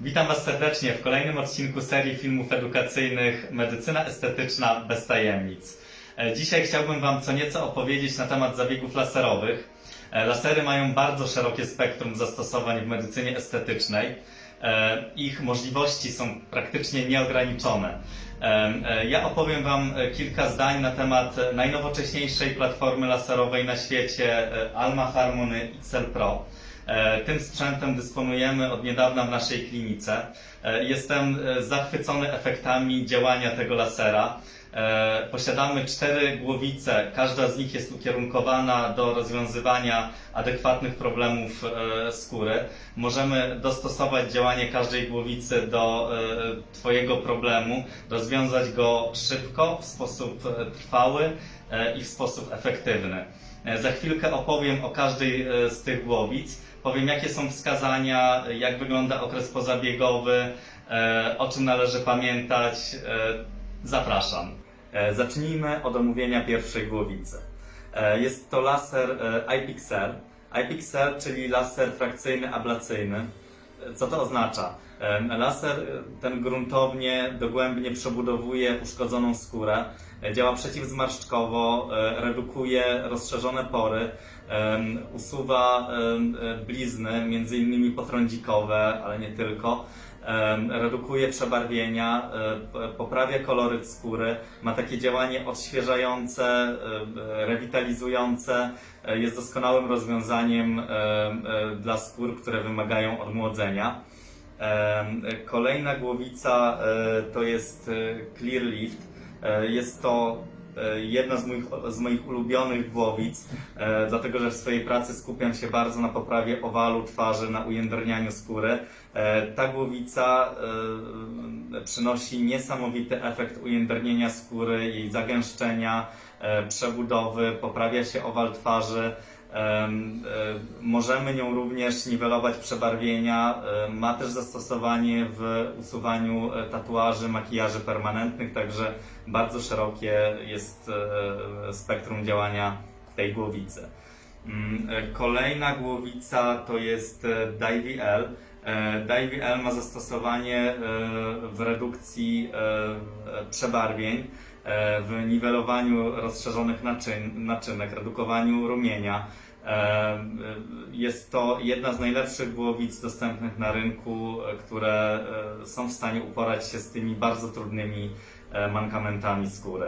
Witam Was serdecznie w kolejnym odcinku serii filmów edukacyjnych Medycyna estetyczna bez tajemnic. E, Dzisiaj chciałbym Wam co nieco opowiedzieć na temat zabiegów laserowych. E, Lasery mają bardzo szerokie spektrum zastosowań w medycynie estetycznej. E, Ich możliwości są praktycznie nieograniczone. Ja opowiem Wam kilka zdań na temat najnowocześniejszej platformy laserowej na świecie Alma Harmony XL Pro. E, Tym sprzętem dysponujemy od niedawna w naszej klinice. E, Jestem e, zachwycony efektami działania tego lasera. Posiadamy cztery głowice, każda z nich jest ukierunkowana do rozwiązywania adekwatnych problemów skóry. Możemy dostosować działanie każdej głowicy do Twojego problemu, rozwiązać go szybko, w sposób trwały i w sposób efektywny. E, Za chwilkę opowiem o każdej e, z tych głowic. Powiem, jakie są wskazania, jak wygląda okres pozabiegowy, e, o czym należy pamiętać. Zapraszam. Zacznijmy od omówienia pierwszej głowicy. Jest to laser iPixel. iPixel, czyli laser frakcyjny ablacyjny. Co to oznacza? Laser e, ten gruntownie, dogłębnie przebudowuje uszkodzoną skórę, e, działa przeciwzmarszczkowo, e, redukuje rozszerzone pory, usuwa blizny, innymi potrądzikowe, ale nie tylko, redukuje przebarwienia, poprawia koloryt skóry, ma takie działanie odświeżające, rewitalizujące, jest doskonałym rozwiązaniem dla skór, które wymagają odmłodzenia. Kolejna głowica e, to jest e, Clear Lift. E, Jest to jedna z moich, z moich ulubionych głowic, dlatego że w swojej pracy skupiam się bardzo na poprawie owalu twarzy, na ujędrnianiu skóry. Ta głowica przynosi niesamowity efekt ujędrnienia skóry, jej zagęszczenia, przebudowy, poprawia się owal twarzy. E, Możemy nią również niwelować przebarwienia. Ma też zastosowanie w usuwaniu e, tatuaży, makijaży permanentnych, także bardzo szerokie jest e, spektrum działania tej głowicy. Mm, Kolejna głowica to jest e, DiVL. E, DiVL ma zastosowanie w redukcji przebarwień, w niwelowaniu rozszerzonych naczyn, naczynek, redukowaniu rumienia. E, Jest to jedna z najlepszych głowic dostępnych na rynku, e, które e, są w stanie uporać się z tymi bardzo trudnymi e, mankamentami skóry.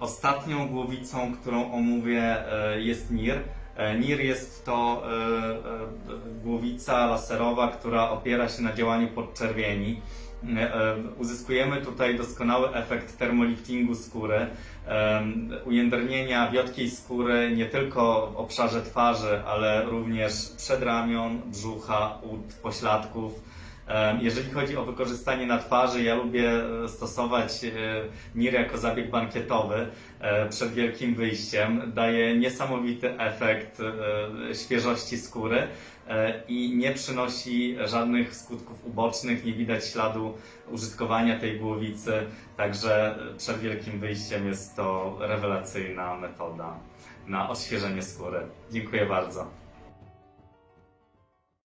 Ostatnią głowicą, którą omówię, e, jest NIR. E, NIR jest to e, e, głowica laserowa, która opiera się na działaniu podczerwieni. E, e, Uzyskujemy tutaj doskonały efekt termoliftingu skóry, em, ujędrnienia wiotkiej skóry nie tylko w obszarze twarzy, ale również przedramion, brzucha, ud, pośladków. Jeżeli chodzi o wykorzystanie na twarzy, ja lubię e, stosować e, NIR jako zabieg bankietowy e, przed wielkim wyjściem. Daje niesamowity efekt świeżości skóry i nie przynosi żadnych skutków ubocznych, nie widać śladu użytkowania tej głowicy, także przed wielkim wyjściem jest to rewelacyjna metoda na odświeżenie skóry. Dziękuję bardzo.